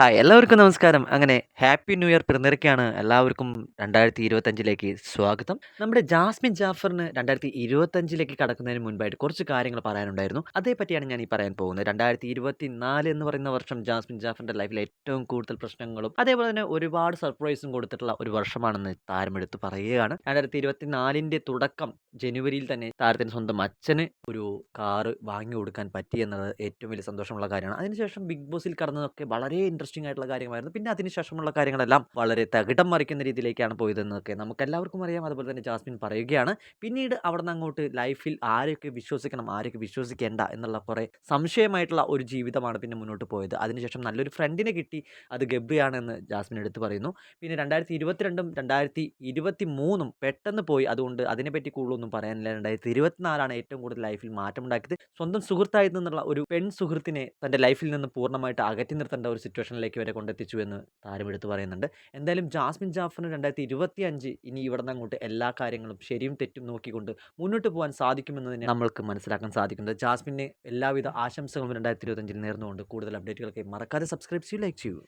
Hi എല്ലാവർക്കും നമസ്കാരം. അങ്ങനെ ഹാപ്പി ന്യൂ ഇയർ പിറന്നിരക്കാണ് എല്ലാവർക്കും രണ്ടായിരത്തി ഇരുപത്തഞ്ചിലേക്ക് സ്വാഗതം. നമ്മുടെ ജാസ്മിൻ ജാഫറിന് രണ്ടായിരത്തി ഇരുപത്തഞ്ചിലേക്ക് കടക്കുന്നതിന് മുൻപായിട്ട് കുറച്ച് കാര്യങ്ങൾ പറയാനുണ്ടായിരുന്നു. അതേപറ്റിയാണ് ഞാൻ ഈ പറയാൻ പോകുന്നത്. രണ്ടായിരത്തി ഇരുപത്തി നാല് എന്ന് പറയുന്ന വർഷം ജാസ്മിൻ ജാഫറിന്റെ ലൈഫിൽ ഏറ്റവും കൂടുതൽ പ്രശ്നങ്ങളും അതേപോലെ തന്നെ ഒരുപാട് സർപ്രൈസും കൊടുത്തിട്ടുള്ള ഒരു വർഷമാണെന്ന് താരമെടുത്ത് പറയുകയാണ്. രണ്ടായിരത്തി ഇരുപത്തി നാലിന്റെ തുടക്കം ജനുവരിയിൽ തന്നെ താരത്തിന് സ്വന്തം അച്ഛന് ഒരു കാറ് വാങ്ങി കൊടുക്കാൻ പറ്റി എന്നത് ഏറ്റവും വലിയ സന്തോഷമുള്ള കാര്യമാണ്. അതിനുശേഷം ബിഗ് ബോസിൽ കടന്നതൊക്കെ വളരെ ഇൻട്രസ്റ്റിംഗ് ആയിട്ടുള്ള കാര്യമായിരുന്നു. പിന്നെ അതിനുശേഷമുള്ള കാര്യങ്ങളെല്ലാം വളരെ തകിടം മറിക്കുന്ന രീതിയിലേക്കാണ് പോയതെന്നൊക്കെ നമുക്ക് എല്ലാവർക്കും അറിയാം. അതുപോലെ തന്നെ ജാസ്മിൻ പറയുകയാണ് പിന്നീട് അവിടെ നിന്ന് അങ്ങോട്ട് ലൈഫിൽ ആരൊക്കെ വിശ്വസിക്കണം ആരൊക്കെ വിശ്വസിക്കേണ്ട എന്നുള്ള കുറേ സംശയമായിട്ടുള്ള ഒരു ജീവിതമാണ് പിന്നെ മുന്നോട്ട് പോയത്. അതിനുശേഷം നല്ലൊരു ഫ്രണ്ടിനെ കിട്ടി അത് ഗബ്രിയാണെന്ന് ജാസ്മിൻ എടുത്ത് പറയുന്നു. പിന്നെ രണ്ടായിരത്തി ഇരുപത്തിരണ്ടും രണ്ടായിരത്തി ഇരുപത്തി മൂന്നും പെട്ടെന്ന് പോയി. അതുകൊണ്ട് അതിനെപ്പറ്റി കൂടുതലൊന്നും പറയാനില്ല രണ്ടായിരത്തി ഇരുപത്തിനാലാണ് ഏറ്റവും കൂടുതൽ ലൈഫിൽ മാറ്റമുണ്ടാക്കിയത് സ്വന്തം സുഹൃത്തായി നിന്നുള്ള ഒരു പെൺ സുഹൃത്തിനെ തന്റെ ലൈഫിൽ നിന്ന് പൂർണമായിട്ട് അകറ്റി നിർത്തേണ്ട ഒരു സിറ്റുവേഷനിലേക്ക് വരെ കൊണ്ടെത്തിച്ചു എന്ന് താരം എടുത്ത് പറയുന്നുണ്ട്. എന്തായാലും ജാസ്മിൻ ജാഫറിന് രണ്ടായിരത്തി ഇരുപത്തി അഞ്ച് ഇനി ഇവിടെ നിന്ന് അങ്ങോട്ട് എല്ലാ കാര്യങ്ങളും ശരിയും തെറ്റും നോക്കിക്കൊണ്ട് മുന്നോട്ട് പോകാൻ സാധിക്കുമെന്ന് തന്നെ നമ്മൾക്ക് മനസ്സിലാക്കാൻ സാധിക്കുന്നത്. ജാസ്മിന് എല്ലാവിധ ആശംസകളും രണ്ടായിരത്തി ഇരുപത്തഞ്ചിൽ നേർന്നുകൊണ്ട് കൂടുതൽ അപ്ഡേറ്റുകൾക്ക് മറക്കാതെ സബ്സ്ക്രൈബ് ചെയ്യൂ ലൈക്ക് ചെയ്യൂ.